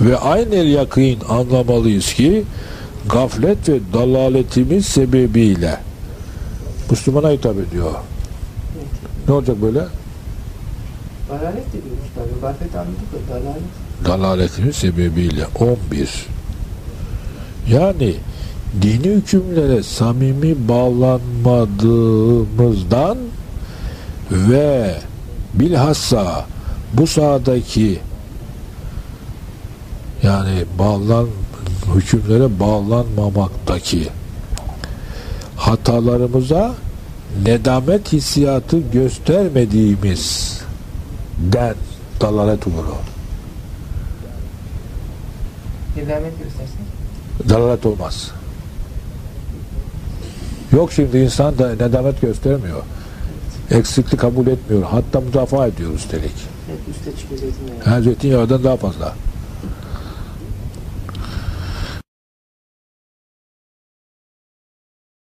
Ve aynı yakın anlamalıyız ki gaflet ve dalaletimiz sebebiyle Müslümana hitap ediyor. Ne olacak böyle? Dalalet de diyormuş tabii. Gaflet anladık da dalalet. Dalaletimiz sebebiyle 11. Yani dini hükümlere samimi bağlanmadığımızdan ve bilhassa bu sahadaki yani bağlan hükümlere bağlanmamaktaki hatalarımıza nedamet hissiyatı göstermediğimizden dalalet olur o. Nedamet göstersin. Dalalet olmaz. Yok şimdi insan da nedamet göstermiyor. Eksiklik kabul etmiyor. Hatta müdafaa ediyor üstelik. Hep üste çıkıyor zeytinyağı. Ha, zeytinyağından daha fazla.